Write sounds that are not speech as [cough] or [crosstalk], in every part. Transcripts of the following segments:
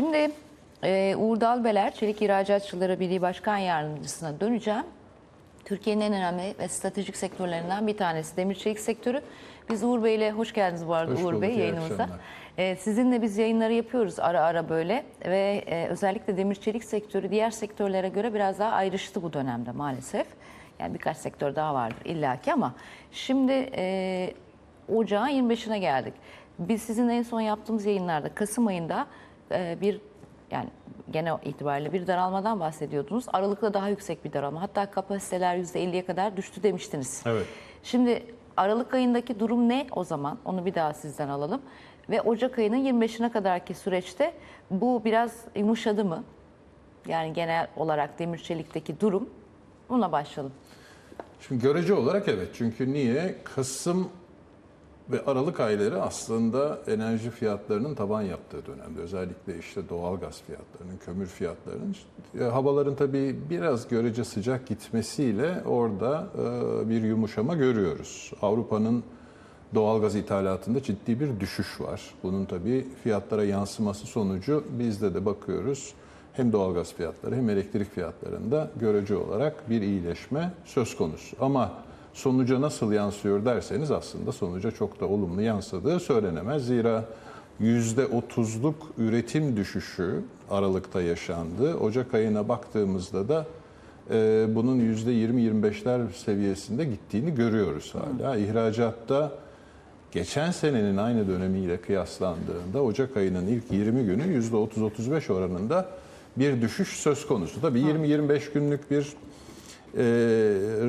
Şimdi e, Uğur Dalbeler, Çelik İhracatçıları Birliği Başkan Yardımcısına döneceğim. Türkiye'nin en önemli ve stratejik sektörlerinden bir tanesi demir çelik sektörü. Biz Uğur Bey'le hoş geldiniz bu arada Hoş Uğur Bey yayınımıza. akşamlar. E, sizinle biz yayınları yapıyoruz ara ara böyle ve e, özellikle demir çelik sektörü diğer sektörlere göre biraz daha ayrıştı bu dönemde maalesef. Yani birkaç sektör daha vardır illaki ama şimdi e, ocağın 25'ine geldik. Biz sizin en son yaptığımız yayınlarda Kasım ayında e, bir yani genel itibariyle bir daralmadan bahsediyordunuz. Aralıkta daha yüksek bir daralma. Hatta kapasiteler %50'ye kadar düştü demiştiniz. Evet. Şimdi Aralık ayındaki durum ne o zaman? Onu bir daha sizden alalım. Ve Ocak ayının 25'ine kadarki süreçte bu biraz yumuşadı mı? Yani genel olarak demir çelikteki durum. Buna başlayalım. Şimdi görece olarak evet. Çünkü niye? Kasım ve Aralık ayları aslında enerji fiyatlarının taban yaptığı dönemde. Özellikle işte doğalgaz fiyatlarının, kömür fiyatlarının. işte, havaların tabii biraz görece sıcak gitmesiyle orada e, bir yumuşama görüyoruz. Avrupa'nın doğalgaz ithalatında ciddi bir düşüş var. Bunun tabii fiyatlara yansıması sonucu bizde de bakıyoruz. Hem doğalgaz fiyatları hem elektrik fiyatlarında görece olarak bir iyileşme söz konusu. Ama sonuca nasıl yansıyor derseniz aslında sonuca çok da olumlu yansıdığı söylenemez. Zira %30'luk üretim düşüşü Aralık'ta yaşandı. Ocak ayına baktığımızda da e, bunun %20-25'ler seviyesinde gittiğini görüyoruz hala. İhracatta geçen senenin aynı dönemiyle kıyaslandığında Ocak ayının ilk 20 günü %30-35 oranında bir düşüş söz konusu. Tabii 20-25 günlük bir e,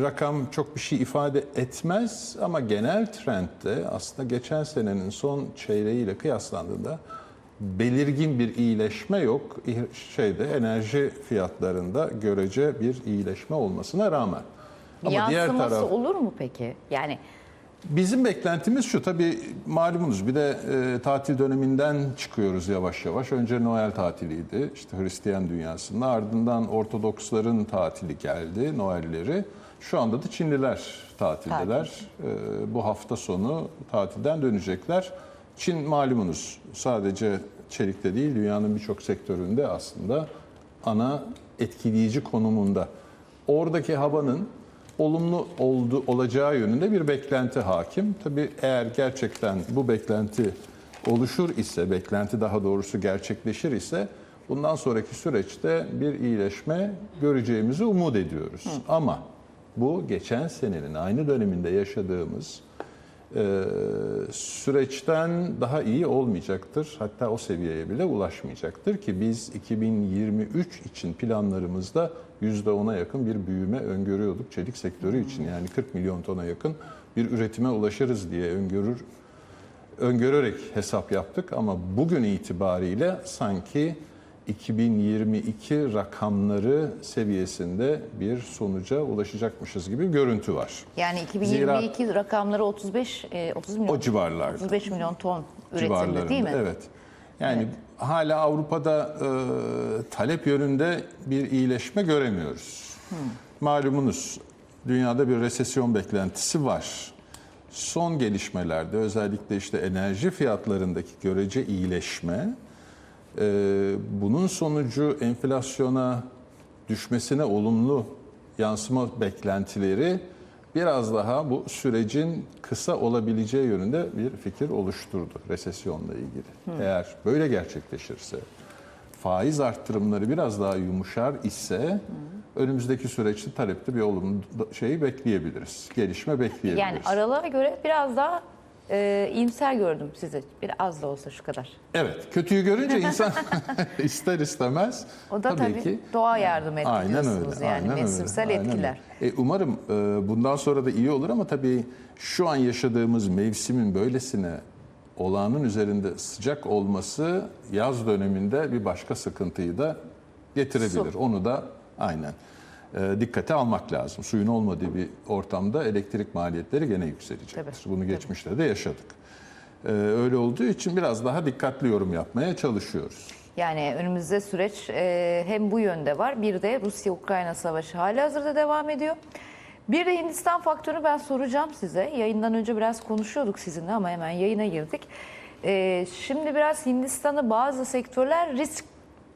rakam çok bir şey ifade etmez ama genel trendde aslında geçen senenin son çeyreğiyle kıyaslandığında belirgin bir iyileşme yok. Şeyde enerji fiyatlarında görece bir iyileşme olmasına rağmen. Ama diğer Yansıması taraf olur mu peki? Yani Bizim beklentimiz şu tabii malumunuz bir de e, tatil döneminden çıkıyoruz yavaş yavaş. Önce Noel tatiliydi işte Hristiyan dünyasında ardından Ortodoksların tatili geldi Noelleri. Şu anda da Çinliler tatildeler. E, bu hafta sonu tatilden dönecekler. Çin malumunuz sadece çelikte değil dünyanın birçok sektöründe aslında ana etkileyici konumunda. Oradaki havanın olumlu oldu, olacağı yönünde bir beklenti hakim. Tabii eğer gerçekten bu beklenti oluşur ise, beklenti daha doğrusu gerçekleşir ise bundan sonraki süreçte bir iyileşme göreceğimizi umut ediyoruz. Ama bu geçen senenin aynı döneminde yaşadığımız e, süreçten daha iyi olmayacaktır. Hatta o seviyeye bile ulaşmayacaktır ki biz 2023 için planlarımızda %10'a yakın bir büyüme öngörüyorduk çelik sektörü için. Yani 40 milyon tona yakın bir üretime ulaşırız diye öngörür öngörerek hesap yaptık ama bugün itibariyle sanki 2022 rakamları seviyesinde bir sonuca ulaşacakmışız gibi görüntü var. yani 2022 rakamları 35 e, 30 milyon O civarlarda. 35 milyon ton üretimde değil mi? Evet. Yani hala Avrupa'da e, talep yönünde bir iyileşme göremiyoruz. Malumunuz dünyada bir resesyon beklentisi var. Son gelişmelerde özellikle işte enerji fiyatlarındaki görece iyileşme e, bunun sonucu enflasyona düşmesine olumlu yansıma beklentileri biraz daha bu sürecin kısa olabileceği yönünde bir fikir oluşturdu resesyonla ilgili. Eğer böyle gerçekleşirse, faiz arttırımları biraz daha yumuşar ise önümüzdeki süreçte talepte bir olumlu şeyi bekleyebiliriz. Gelişme bekleyebiliriz. Yani aralığa göre biraz daha e, iyimser gördüm sizi. Bir az da olsa şu kadar. Evet, kötüyü görünce [laughs] insan [laughs] ister istemez O da tabii, doğa yardım etti Aynen diyorsunuz öyle. yani aynen öyle, mevsimsel aynen etkiler. öyle. E, umarım e, bundan sonra da iyi olur ama tabii şu an yaşadığımız mevsimin böylesine olağanın üzerinde sıcak olması yaz döneminde bir başka sıkıntıyı da getirebilir. Su. Onu da aynen dikkate almak lazım. Suyun olmadığı bir ortamda elektrik maliyetleri gene yükselecektir. Tabii, Bunu geçmişte de yaşadık. E, öyle olduğu için biraz daha dikkatli yorum yapmaya çalışıyoruz. Yani önümüzde süreç e, hem bu yönde var. Bir de Rusya-Ukrayna savaşı hali hazırda devam ediyor. Bir de Hindistan faktörü ben soracağım size. Yayından önce biraz konuşuyorduk sizinle ama hemen yayına girdik. E, şimdi biraz Hindistan'ı bazı sektörler risk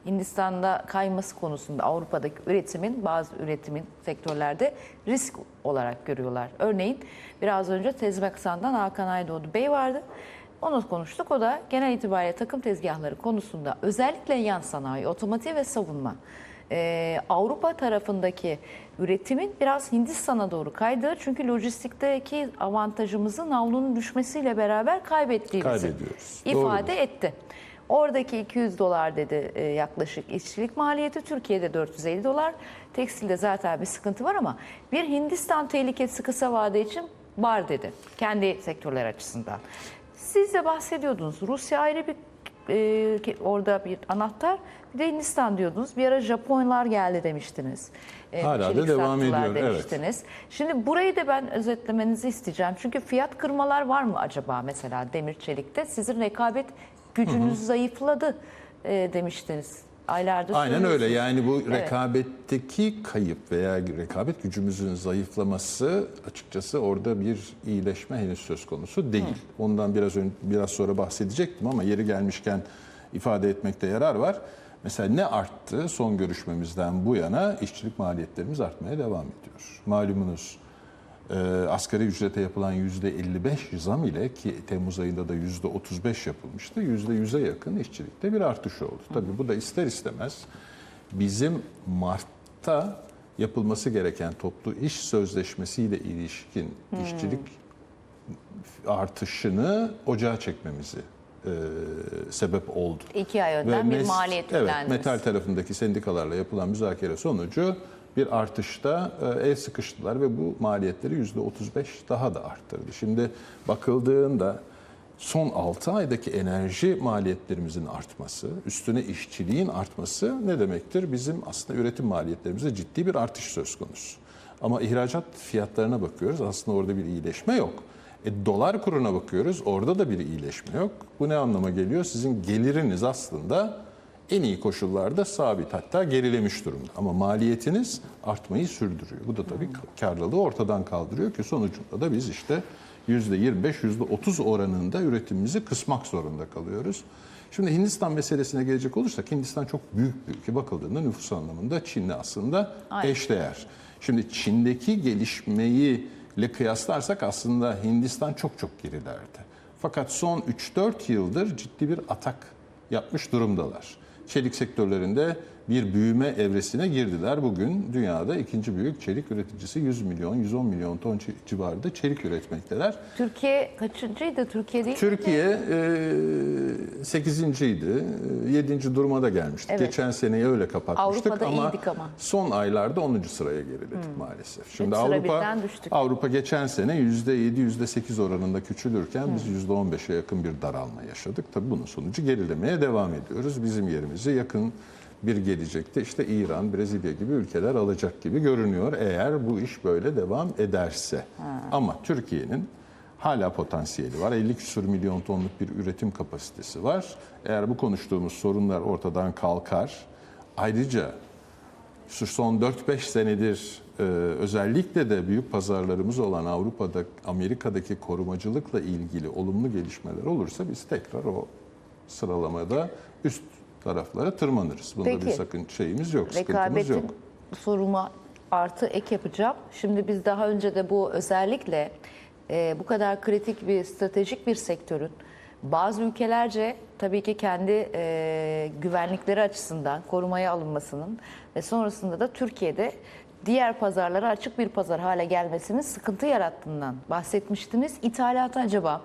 Hindistan'da kayması konusunda Avrupa'daki üretimin bazı üretimin sektörlerde risk olarak görüyorlar. Örneğin biraz önce Tezmeksan'dan Hakan Aydoğdu Bey vardı. Onu konuştuk. O da genel itibariyle takım tezgahları konusunda özellikle yan sanayi, otomotiv ve savunma ee, Avrupa tarafındaki üretimin biraz Hindistan'a doğru kaydığı çünkü lojistikteki avantajımızı navlunun düşmesiyle beraber kaybettiğimizi ifade Doğrudur. etti. Oradaki 200 dolar dedi e, yaklaşık işçilik maliyeti, Türkiye'de 450 dolar. Tekstilde zaten bir sıkıntı var ama bir Hindistan tehlikesi kısa vade için var dedi. Kendi sektörler açısından. Siz de bahsediyordunuz. Rusya ayrı bir e, orada bir anahtar. Bir de Hindistan diyordunuz. Bir ara Japonlar geldi demiştiniz. E, Hala da devam ediyor, evet. demiştiniz. Şimdi burayı da ben özetlemenizi isteyeceğim. Çünkü fiyat kırmalar var mı acaba mesela demir çelikte? Sizin rekabet gücünüz zayıfladı e, demiştiniz. Aylardır Aynen öyle. Yani bu Evet. rekabetteki kayıp veya rekabet gücümüzün zayıflaması açıkçası orada bir iyileşme henüz söz konusu değil. Ondan biraz ön, biraz sonra bahsedecektim ama yeri gelmişken ifade etmekte yarar var. Mesela ne arttı son görüşmemizden bu yana işçilik maliyetlerimiz artmaya devam ediyor. Malumunuz e, asgari ücrete yapılan %55 zam ile ki Temmuz ayında da %35 yapılmıştı. %100'e yakın işçilikte bir artış oldu. Tabii bu da ister istemez bizim Mart'ta yapılması gereken toplu iş sözleşmesiyle ilişkin işçilik artışını ocağa çekmemizi e, sebep oldu. İki ay önden bir mes- maliyet Evet, metal tarafındaki sendikalarla yapılan müzakere sonucu bir artışta e, el sıkıştılar ve bu maliyetleri %35 daha da arttırdı. Şimdi bakıldığında son 6 aydaki enerji maliyetlerimizin artması, üstüne işçiliğin artması ne demektir? Bizim aslında üretim maliyetlerimizde ciddi bir artış söz konusu. Ama ihracat fiyatlarına bakıyoruz aslında orada bir iyileşme yok. E, dolar kuruna bakıyoruz orada da bir iyileşme yok. Bu ne anlama geliyor? Sizin geliriniz aslında en iyi koşullarda sabit hatta gerilemiş durumda. Ama maliyetiniz artmayı sürdürüyor. Bu da tabii karlılığı ortadan kaldırıyor ki sonucunda da biz işte %25, %30 oranında üretimimizi kısmak zorunda kalıyoruz. Şimdi Hindistan meselesine gelecek olursak Hindistan çok büyük bir ülke. Bakıldığında nüfus anlamında Çin'le aslında Aynen. eşdeğer. Şimdi Çin'deki gelişmeyi ile kıyaslarsak aslında Hindistan çok çok gerilerde. Fakat son 3-4 yıldır ciddi bir atak yapmış durumdalar. Çelik sektörlerinde bir büyüme evresine girdiler. Bugün dünyada ikinci büyük çelik üreticisi 100 milyon, 110 milyon ton ci- civarında çelik üretmekteler. Türkiye kaçıncıydı? Türkiye değil. Türkiye e, 8. idi. 7. duruma da gelmiştik. Evet. Geçen seneyi öyle kapatmıştık Avrupa'da ama, ama. son aylarda 10. sıraya geriledik maalesef. Şimdi sıra Avrupa. Avrupa geçen sene %7 %8 oranında küçülürken biz %15'e yakın bir daralma yaşadık. Tabii bunun sonucu gerilemeye devam ediyoruz. Bizim yerimizi yakın bir gelecekte işte İran, Brezilya gibi ülkeler alacak gibi görünüyor eğer bu iş böyle devam ederse. Ama Türkiye'nin hala potansiyeli var. 50 küsur milyon tonluk bir üretim kapasitesi var. Eğer bu konuştuğumuz sorunlar ortadan kalkar, ayrıca şu son 4-5 senedir e, özellikle de büyük pazarlarımız olan Avrupa'da, Amerika'daki korumacılıkla ilgili olumlu gelişmeler olursa biz tekrar o sıralamada üst taraflara tırmanırız. Bunda bir Peki. sakın şeyimiz yok, sıkıntımız yok. soruma artı ek yapacağım. Şimdi biz daha önce de bu özellikle e, bu kadar kritik bir stratejik bir sektörün bazı ülkelerce tabii ki kendi e, güvenlikleri açısından korumaya alınmasının ve sonrasında da Türkiye'de diğer pazarlara açık bir pazar hale gelmesinin sıkıntı yarattığından bahsetmiştiniz. İthalata acaba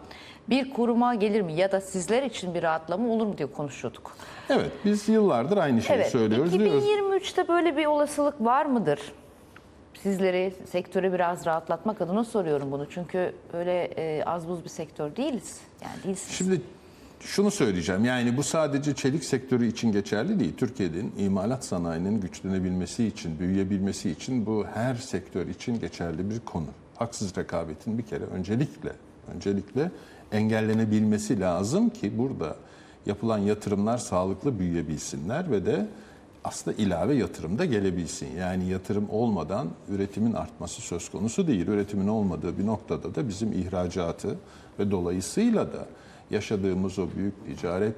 bir koruma gelir mi ya da sizler için bir rahatlama olur mu diye konuşuyorduk. Evet, biz yıllardır aynı şeyi Evet, söylüyoruz. diyoruz. 2023'te böyle bir olasılık var mıdır? Sizleri, sektörü biraz rahatlatmak adına soruyorum bunu. Çünkü öyle e, az buz bir sektör değiliz. Yani değilsiniz. Şimdi şunu söyleyeceğim. Yani bu sadece çelik sektörü için geçerli değil. Türkiye'nin imalat sanayinin güçlenebilmesi için, büyüyebilmesi için bu her sektör için geçerli bir konu. Haksız rekabetin bir kere öncelikle öncelikle engellenebilmesi lazım ki burada yapılan yatırımlar sağlıklı büyüyebilsinler ve de aslında ilave yatırım da gelebilsin. Yani yatırım olmadan üretimin artması söz konusu değil. Üretimin olmadığı bir noktada da bizim ihracatı ve dolayısıyla da yaşadığımız o büyük ticaret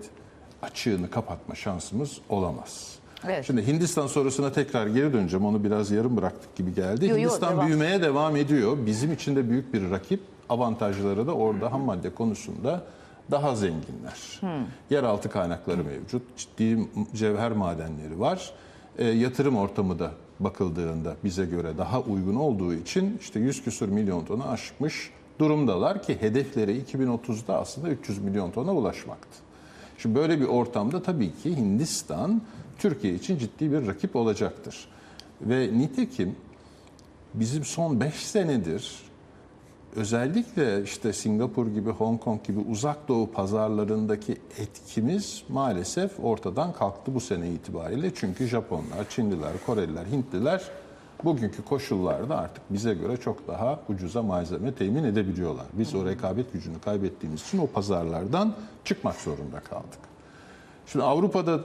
açığını kapatma şansımız olamaz. Evet. Şimdi Hindistan sorusuna tekrar geri döneceğim. Onu biraz yarım bıraktık gibi geldi. Yo, yo, Hindistan devam. büyümeye devam ediyor. Bizim için de büyük bir rakip. Avantajları da orada ham madde konusunda daha zenginler. Yeraltı kaynakları mevcut. Ciddi cevher madenleri var. E, yatırım ortamı da bakıldığında bize göre daha uygun olduğu için işte 100 küsur milyon tonu aşmış durumdalar ki hedefleri 2030'da aslında 300 milyon tona ulaşmaktı. Şimdi böyle bir ortamda tabii ki Hindistan Türkiye için ciddi bir rakip olacaktır. Ve nitekim bizim son 5 senedir özellikle işte Singapur gibi, Hong Kong gibi uzak doğu pazarlarındaki etkimiz maalesef ortadan kalktı bu sene itibariyle. Çünkü Japonlar, Çinliler, Koreliler, Hintliler bugünkü koşullarda artık bize göre çok daha ucuza malzeme temin edebiliyorlar. Biz o rekabet gücünü kaybettiğimiz için o pazarlardan çıkmak zorunda kaldık. Şimdi Avrupa'da,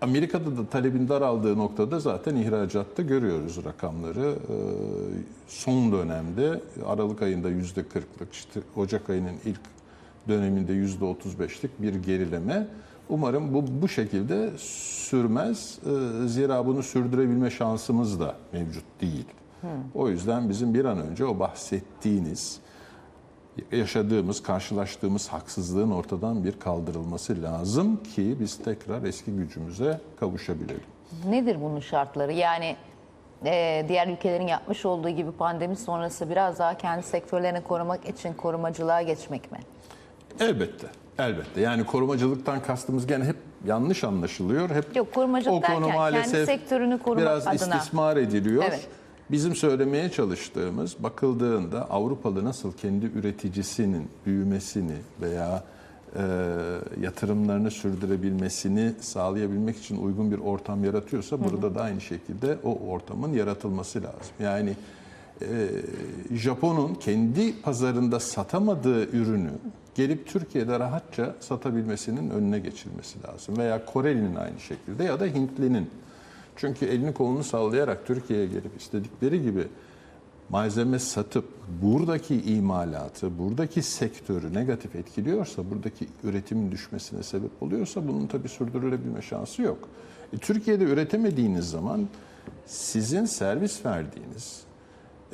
Amerika'da da talebin daraldığı noktada zaten ihracatta görüyoruz rakamları. Ee, Son dönemde Aralık ayında yüzde 40'lık, işte Ocak ayının ilk döneminde yüzde 35'lik bir gerileme. Umarım bu bu şekilde sürmez. Ee, Zira bunu sürdürebilme şansımız da mevcut değil. O yüzden bizim bir an önce o bahsettiğiniz yaşadığımız, karşılaştığımız haksızlığın ortadan bir kaldırılması lazım ki biz tekrar eski gücümüze kavuşabilelim. Nedir bunun şartları? Yani e, diğer ülkelerin yapmış olduğu gibi pandemi sonrası biraz daha kendi sektörlerini korumak için korumacılığa geçmek mi? Elbette, elbette. Yani korumacılıktan kastımız gene hep yanlış anlaşılıyor. Hep Yok, korumacılık o konu derken kendi maalesef sektörünü korumak biraz adına. istismar ediliyor. Evet. Bizim söylemeye çalıştığımız bakıldığında Avrupalı nasıl kendi üreticisinin büyümesini veya e, yatırımlarını sürdürebilmesini sağlayabilmek için uygun bir ortam yaratıyorsa burada da aynı şekilde o ortamın yaratılması lazım. Yani e, Japon'un kendi pazarında satamadığı ürünü gelip Türkiye'de rahatça satabilmesinin önüne geçilmesi lazım. Veya Koreli'nin aynı şekilde ya da Hintli'nin. Çünkü elini kolunu sallayarak Türkiye'ye gelip istedikleri gibi malzeme satıp buradaki imalatı, buradaki sektörü negatif etkiliyorsa, buradaki üretimin düşmesine sebep oluyorsa bunun tabii sürdürülebilme şansı yok. E, Türkiye'de üretemediğiniz zaman sizin servis verdiğiniz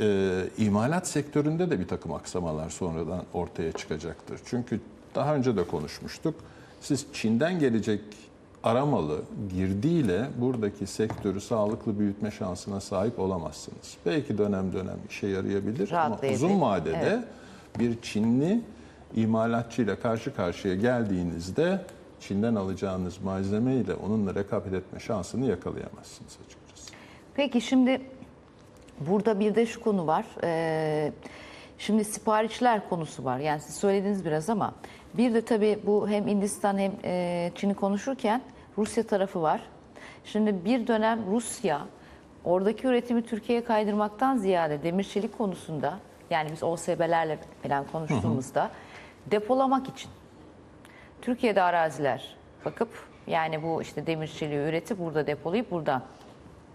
e, imalat sektöründe de bir takım aksamalar sonradan ortaya çıkacaktır. Çünkü daha önce de konuşmuştuk. Siz Çin'den gelecek aramalı girdiyle buradaki sektörü sağlıklı büyütme şansına sahip olamazsınız. Belki dönem dönem işe yarayabilir ama uzun vadede Evet. bir Çinli imalatçıyla karşı karşıya geldiğinizde Çin'den alacağınız malzemeyle onunla rekabet etme şansını yakalayamazsınız açıkçası. Peki şimdi burada bir de şu konu var. Ee, şimdi siparişler konusu var. Yani siz söylediniz biraz ama bir de tabii bu hem Hindistan hem e, Çin'i konuşurken Rusya tarafı var. Şimdi bir dönem Rusya oradaki üretimi Türkiye'ye kaydırmaktan ziyade demir çelik konusunda yani biz OSB'lerle falan konuştuğumuzda depolamak için Türkiye'de araziler bakıp yani bu işte demir çeliği üretip burada depolayıp buradan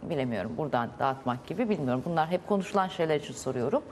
bilemiyorum buradan dağıtmak gibi bilmiyorum. Bunlar hep konuşulan şeyler için soruyorum.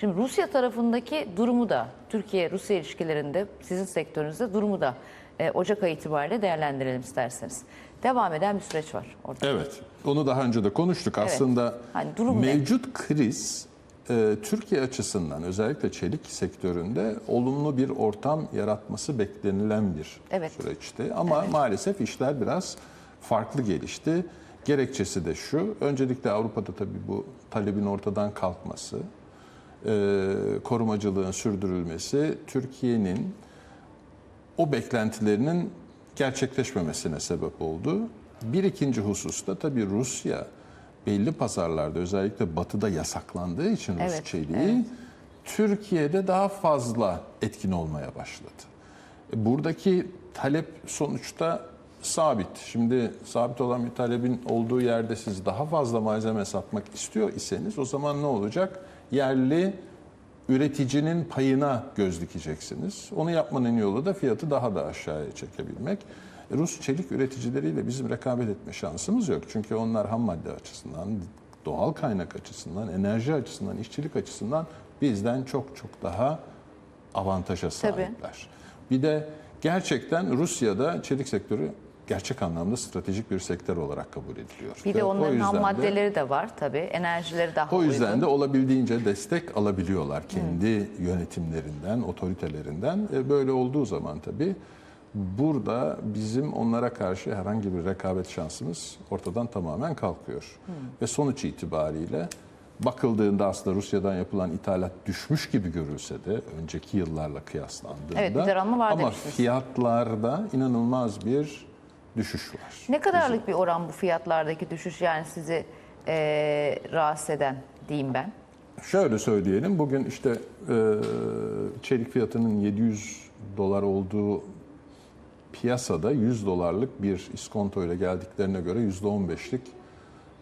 Şimdi Rusya tarafındaki durumu da Türkiye-Rusya ilişkilerinde sizin sektörünüzde durumu da e, Ocak ayı itibariyle değerlendirelim isterseniz. Devam eden bir süreç var orada. Evet, onu daha önce de konuştuk. Aslında Hani durum ne? mevcut kriz e, Türkiye açısından özellikle çelik sektöründe olumlu bir ortam yaratması beklenilen bir Evet. süreçti. Ama maalesef işler biraz farklı gelişti. Gerekçesi de şu, öncelikle Avrupa'da tabii bu talebin ortadan kalkması, e, korumacılığın sürdürülmesi, Türkiye'nin o beklentilerinin gerçekleşmemesine sebep oldu. Bir ikinci hususta tabii Rusya belli pazarlarda özellikle batıda yasaklandığı için Rus Evet, çeliği Türkiye'de daha fazla etkin olmaya başladı. E, Buradaki talep sonuçta sabit. Şimdi sabit olan bir talebin olduğu yerde siz daha fazla malzeme satmak istiyor iseniz o zaman ne olacak? Yerli üreticinin payına göz dikeceksiniz. Onu yapmanın yolu da fiyatı daha da aşağıya çekebilmek. E, Rus çelik üreticileriyle bizim rekabet etme şansımız yok. Çünkü onlar ham madde açısından, doğal kaynak açısından, enerji açısından, işçilik açısından bizden çok çok daha avantaja sahipler. Bir de gerçekten Rusya'da çelik sektörü gerçek anlamda stratejik bir sektör olarak kabul ediliyor. Bir de onların ham de- maddeleri de var tabii. Enerjileri daha O yüzden uygun. de olabildiğince destek alabiliyorlar kendi yönetimlerinden, otoritelerinden. E, Böyle olduğu zaman tabii burada bizim onlara karşı herhangi bir rekabet şansımız ortadan tamamen kalkıyor. Ve sonuç itibariyle bakıldığında aslında Rusya'dan yapılan ithalat düşmüş gibi görülse de önceki yıllarla kıyaslandığında Evet, bir ama fiyatlarda inanılmaz bir düşüş var. Ne kadarlık bir oran bu fiyatlardaki düşüş yani sizi eee rahatsız eden diyeyim ben. Şöyle söyleyelim, bugün işte e, çelik fiyatının 700 dolar olduğu piyasada 100 dolarlık bir iskonto ile geldiklerine göre %15'lik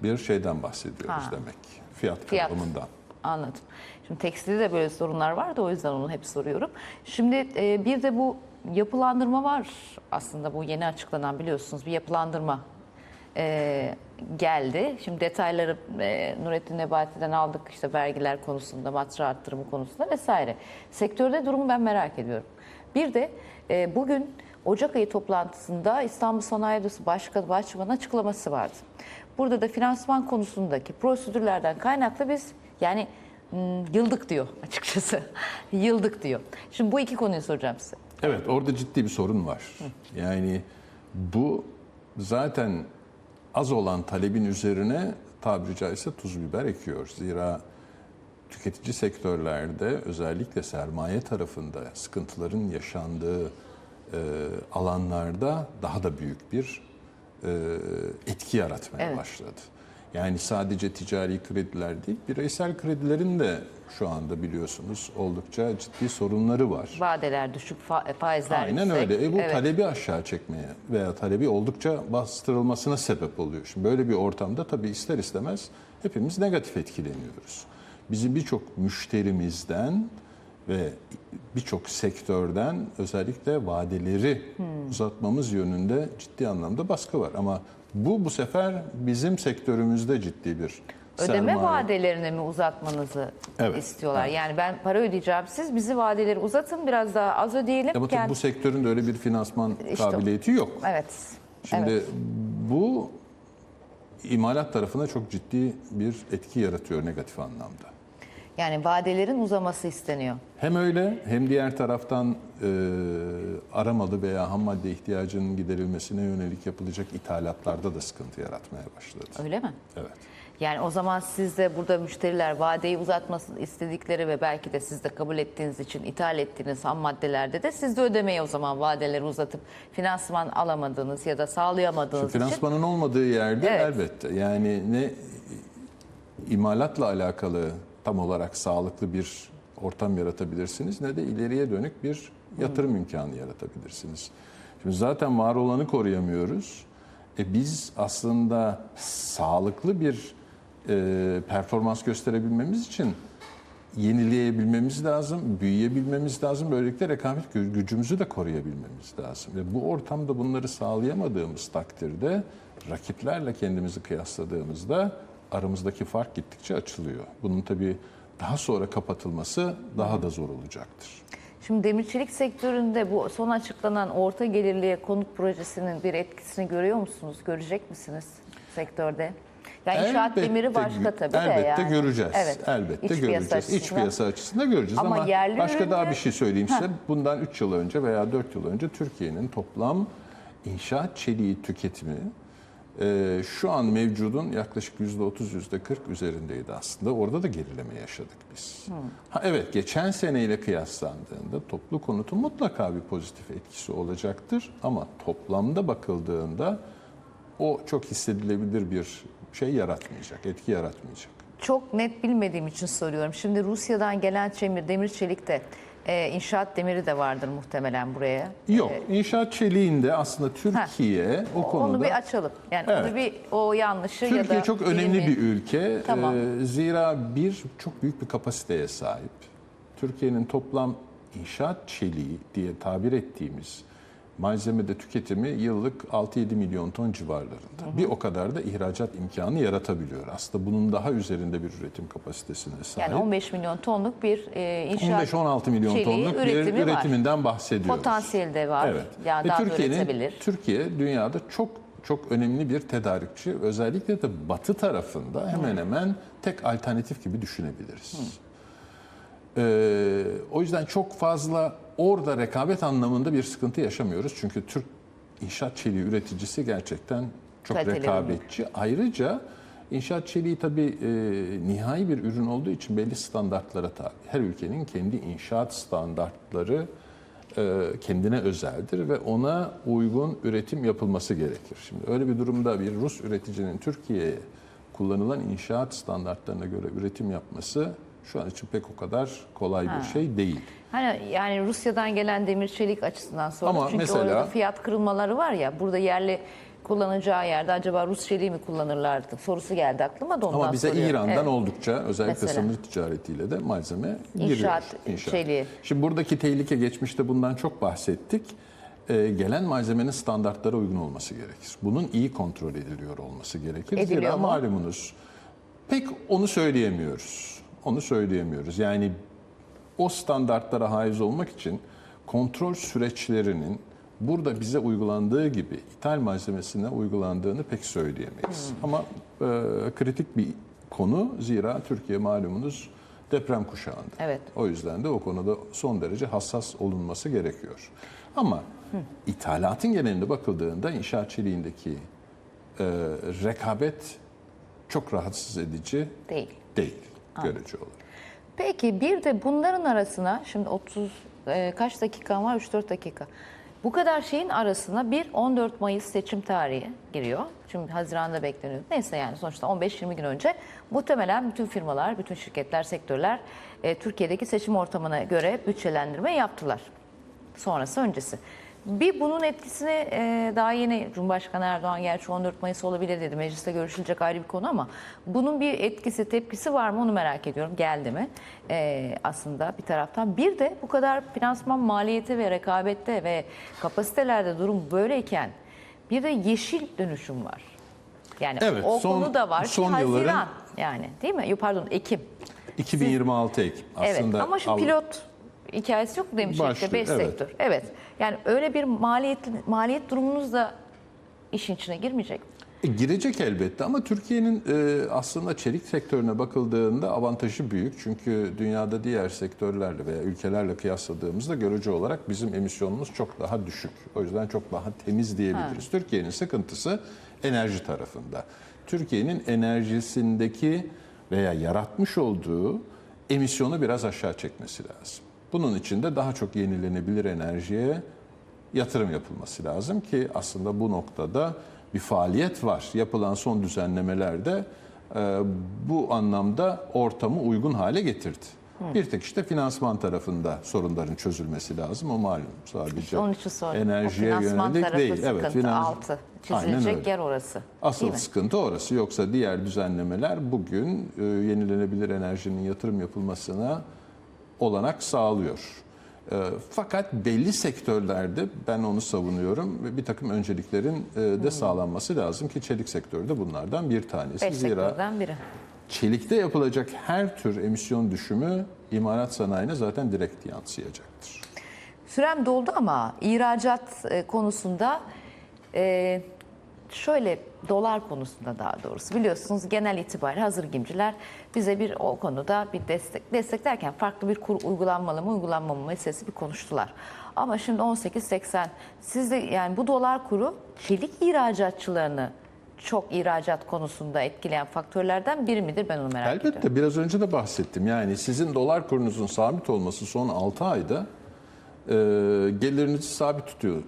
bir şeyden bahsediyoruz Ha. demek. Fiyat Fiyat. kırılımından. Anladım. Şimdi tekstilde de böyle sorunlar var da o yüzden onu hep soruyorum. Şimdi e, bir de bu yapılandırma var aslında bu yeni açıklanan biliyorsunuz bir yapılandırma e, geldi. Şimdi detayları e, Nurettin Nebati'den aldık işte vergiler konusunda, matra arttırımı konusunda vesaire. Sektörde durumu ben merak ediyorum. Bir de e, bugün Ocak ayı toplantısında İstanbul Sanayi Odası Başkanı Başkanı'nın açıklaması vardı. Burada da finansman konusundaki prosedürlerden kaynaklı biz yani hmm, yıldık diyor açıkçası. [laughs] yıldık diyor. Şimdi bu iki konuyu soracağım size. Evet, orada ciddi bir sorun var. Yani bu zaten az olan talebin üzerine tabiri caizse tuz biber ekiyor. Zira tüketici sektörlerde özellikle sermaye tarafında sıkıntıların yaşandığı e, alanlarda daha da büyük bir e, etki yaratmaya Evet. başladı. Yani sadece ticari krediler değil, bireysel kredilerin de şu anda biliyorsunuz oldukça ciddi sorunları var. Vadeler düşük, fa- faizler Aynen yüksek. öyle. E bu Evet. talebi aşağı çekmeye veya talebi oldukça bastırılmasına sebep oluyor. Şimdi böyle bir ortamda tabii ister istemez hepimiz negatif etkileniyoruz. Bizim birçok müşterimizden ve birçok sektörden özellikle vadeleri Hmm. uzatmamız yönünde ciddi anlamda baskı var. Ama bu bu sefer bizim sektörümüzde ciddi bir Ödeme sermaye- vadelerini mi uzatmanızı Evet, istiyorlar? evet. Yani ben para ödeyeceğim siz bizi vadeleri uzatın biraz daha az ödeyelim. Tabii Kend- bu sektörün de öyle bir finansman İşte kabiliyeti yok. Evet. Şimdi evet. bu imalat tarafına çok ciddi bir etki yaratıyor negatif anlamda. Yani vadelerin uzaması isteniyor. Hem öyle hem diğer taraftan e, aramalı veya ham madde ihtiyacının giderilmesine yönelik yapılacak ithalatlarda da sıkıntı yaratmaya başladı. Öyle mi? Evet. Yani o zaman siz de burada müşteriler vadeyi uzatmasını istedikleri ve belki de siz de kabul ettiğiniz için ithal ettiğiniz ham maddelerde de siz de ödemeyi o zaman vadeleri uzatıp finansman alamadığınız ya da sağlayamadığınız için Finansmanın olmadığı yerde Evet. elbette yani ne imalatla alakalı tam olarak sağlıklı bir ortam yaratabilirsiniz ne de ileriye dönük bir yatırım imkanı yaratabilirsiniz. Şimdi zaten var olanı koruyamıyoruz. E biz aslında sağlıklı bir e, performans gösterebilmemiz için yenileyebilmemiz lazım, büyüyebilmemiz lazım. Böylelikle rekabet gü- gücümüzü de koruyabilmemiz lazım. Ve bu ortamda bunları sağlayamadığımız takdirde rakiplerle kendimizi kıyasladığımızda aramızdaki fark gittikçe açılıyor. Bunun tabii daha sonra kapatılması daha da zor olacaktır. Şimdi demir çelik sektöründe bu son açıklanan orta gelirliye konut projesinin bir etkisini görüyor musunuz? Görecek misiniz sektörde? Yani inşaat Elbette demiri başka tabii de elbette yani. göreceğiz. Evet. Elbette İç piyasa göreceğiz. İç açısından. piyasa açısından göreceğiz Ama ama, yerli başka daha ürünler- bir şey söyleyeyim size. Bundan 3 yıl önce veya 4 yıl önce Türkiye'nin toplam inşaat çeliği tüketimi e, şu an mevcudun yaklaşık %30 %40 üzerindeydi aslında. Orada da gerileme yaşadık biz. Ha, evet geçen seneyle kıyaslandığında toplu konutun mutlaka bir pozitif etkisi olacaktır ama toplamda bakıldığında o çok hissedilebilir bir şey yaratmayacak, etki yaratmayacak. Çok net bilmediğim için soruyorum. Şimdi Rusya'dan gelen demir, demir çelikte e, inşaat demiri de vardır muhtemelen buraya. Yok, inşaat çeliğinde aslında Türkiye o konuda Onu bir açalım. Yani Evet. onu bir o yanlışı ya da Türkiye çok önemli bilimi- bir ülke. Tamam. Ee, zira bir çok büyük bir kapasiteye sahip. Türkiye'nin toplam inşaat çeliği diye tabir ettiğimiz malzemede tüketimi yıllık 6-7 milyon ton civarlarında. Bir o kadar da ihracat imkanı yaratabiliyor. Aslında bunun daha üzerinde bir üretim kapasitesine sahip. Yani 15 milyon tonluk bir e, inşaat 15-16 milyon çeliği tonluk bir üretimi var. üretiminden bahsediyoruz. Potansiyeli de var. Evet. Yani daha da Türkiye'nin. Türkiye dünyada çok çok önemli bir tedarikçi. Özellikle de batı tarafında hemen hemen tek alternatif gibi düşünebiliriz. Ee, o yüzden çok fazla orada rekabet anlamında bir sıkıntı yaşamıyoruz. Çünkü Türk inşaat çeliği üreticisi gerçekten çok Kaliteli rekabetçi. Ayrıca inşaat çeliği tabii e, nihai bir ürün olduğu için belli standartlara tabi. Her ülkenin kendi inşaat standartları e, kendine özeldir ve ona uygun üretim yapılması gerekir. Şimdi öyle bir durumda bir Rus üreticinin Türkiye'ye kullanılan inşaat standartlarına göre üretim yapması şu an için pek o kadar kolay bir şey değil. Hani yani Rusya'dan gelen demir çelik açısından sonra Ama çünkü mesela- orada fiyat kırılmaları var ya burada yerli kullanacağı yerde acaba Rus çeliği mi kullanırlardı sorusu geldi aklıma da ondan Ama bize soruyorum. İran'dan Evet. oldukça özellikle Mesela. sınır ticaretiyle de malzeme giriyor. İnşaat çeliği. Şimdi buradaki tehlike geçmişte bundan çok bahsettik. Ee, gelen malzemenin standartlara uygun olması gerekir. Bunun iyi kontrol ediliyor olması gerekir. Ediliyor Zira mu? malumunuz pek onu söyleyemiyoruz. Onu söyleyemiyoruz. Yani o standartlara haiz olmak için kontrol süreçlerinin burada bize uygulandığı gibi ithal malzemesine uygulandığını pek söyleyemeyiz. Ama e, kritik bir konu zira Türkiye malumunuz deprem kuşağında. Evet. O yüzden de o konuda son derece hassas olunması gerekiyor. Ama ithalatın genelinde bakıldığında inşaat çeliğindeki e, rekabet çok rahatsız edici Değil. değil görece olarak. Peki bir de bunların arasına şimdi 30 e, kaç dakika var? 3-4 dakika. Bu kadar şeyin arasına bir 14 Mayıs seçim tarihi giriyor. Şimdi Haziran'da bekleniyor. Neyse yani sonuçta 15-20 gün önce muhtemelen bütün firmalar, bütün şirketler, sektörler e, Türkiye'deki seçim ortamına göre bütçelendirme yaptılar. Sonrası öncesi. Bir bunun etkisini e, daha yeni Cumhurbaşkanı Erdoğan gerçi 14 Mayıs olabilir dedi. Mecliste görüşülecek ayrı bir konu ama bunun bir etkisi, tepkisi var mı onu merak ediyorum. Geldi mi E, aslında bir taraftan. Bir de bu kadar finansman maliyeti ve rekabette ve kapasitelerde durum böyleyken bir de yeşil dönüşüm var. Yani Evet, o son- konu da var son yılların- Haziran yani değil mi? Yok, Pardon Ekim. 2026 Ekim Evet aslında. ama şu pilot hikayesi yok mu demiştik işte Başlıyor, 5 evet. sektör. Evet. Yani öyle bir maliyet maliyet durumunuz da işin içine girmeyecek. mi? E, girecek elbette ama Türkiye'nin e, aslında çelik sektörüne bakıldığında avantajı büyük. Çünkü dünyada diğer sektörlerle veya ülkelerle kıyasladığımızda görece olarak bizim emisyonumuz çok daha düşük. O yüzden çok daha temiz diyebiliriz. Türkiye'nin sıkıntısı enerji tarafında. Türkiye'nin enerjisindeki veya yaratmış olduğu emisyonu biraz aşağı çekmesi lazım. Bunun için de daha çok yenilenebilir enerjiye yatırım yapılması lazım ki aslında bu noktada bir faaliyet var. Yapılan son düzenlemelerde e, bu anlamda ortamı uygun hale getirdi. Bir tek işte finansman tarafında sorunların çözülmesi lazım. O malum sadece enerjiye o finansman yönelik değil. sıkıntı Evet, finans- altı. Çizilecek yer orası. Asıl sıkıntı orası. Yoksa diğer düzenlemeler bugün e, yenilenebilir enerjinin yatırım yapılmasına olanak sağlıyor. E, fakat belli sektörlerde ben onu savunuyorum ve bir takım önceliklerin e, de sağlanması lazım ki çelik sektörü de bunlardan bir tanesi. Beş Zira sektörden biri. çelikte yapılacak her tür emisyon düşümü imalat sanayine zaten direkt yansıyacaktır. Sürem doldu ama ihracat e, konusunda e, şöyle dolar konusunda daha doğrusu biliyorsunuz genel itibariyle hazır gimciler bize bir o konuda bir destek destek derken farklı bir kur uygulanmalı mı uygulanmamalı meselesi bir konuştular. Ama şimdi 18.80 sizde yani bu dolar kuru çelik ihracatçılarını çok ihracat konusunda etkileyen faktörlerden biri midir ben onu merak ediyorum. Elbette biraz önce de bahsettim. Yani sizin dolar kurunuzun sabit olması son 6 ayda e, gelirinizi sabit tutuyor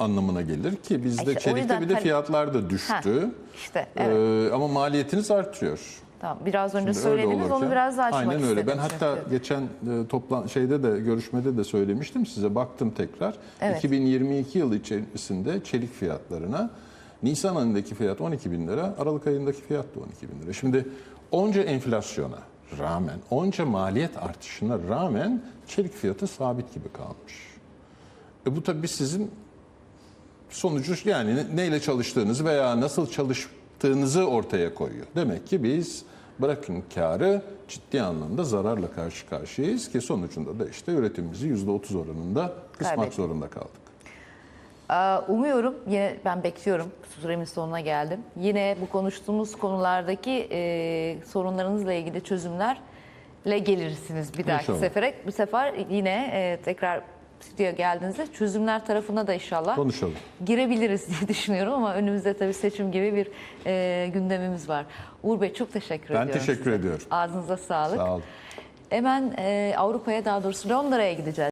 anlamına gelir ki bizde İşte çelikte bir de talep- fiyatlar da düştü. İşte E, evet. ama maliyetiniz artıyor. Tamam biraz önce Şimdi öyle söylediniz onu olurken- biraz daha açmak Aynen öyle. Ben hatta çünkü. geçen e, toplan şeyde de görüşmede de söylemiştim size. Baktım tekrar. Evet. 2022 yılı içerisinde çelik fiyatlarına Nisan ayındaki fiyat 12 bin lira, Aralık ayındaki fiyat da 12 bin lira. Şimdi onca enflasyona rağmen, onca maliyet artışına rağmen çelik fiyatı sabit gibi kalmış. E bu tabii sizin sonucu yani ne- neyle çalıştığınızı veya nasıl çalıştığınızı ortaya koyuyor. Demek ki biz bırakın karı ciddi anlamda zararla karşı karşıyayız ki sonucunda da işte üretimimizi %30 oranında kısmak zorunda kaldık. Umuyorum yine ben bekliyorum. Süremin sonuna geldim. Yine bu konuştuğumuz konulardaki e, sorunlarınızla ilgili çözümlerle gelirsiniz bir dahaki İnşallah. sefere. Bu sefer yine e, tekrar stüdyoya geldiğinizde çözümler tarafına da inşallah Konuşalım. girebiliriz diye [laughs] düşünüyorum ama önümüzde tabii seçim gibi bir e, gündemimiz var. Uğur Bey çok teşekkür Ben ediyorum teşekkür size. ediyorum. Ağzınıza sağlık. Sağ olun. Hemen e, Avrupa'ya daha doğrusu Londra'ya gideceğiz.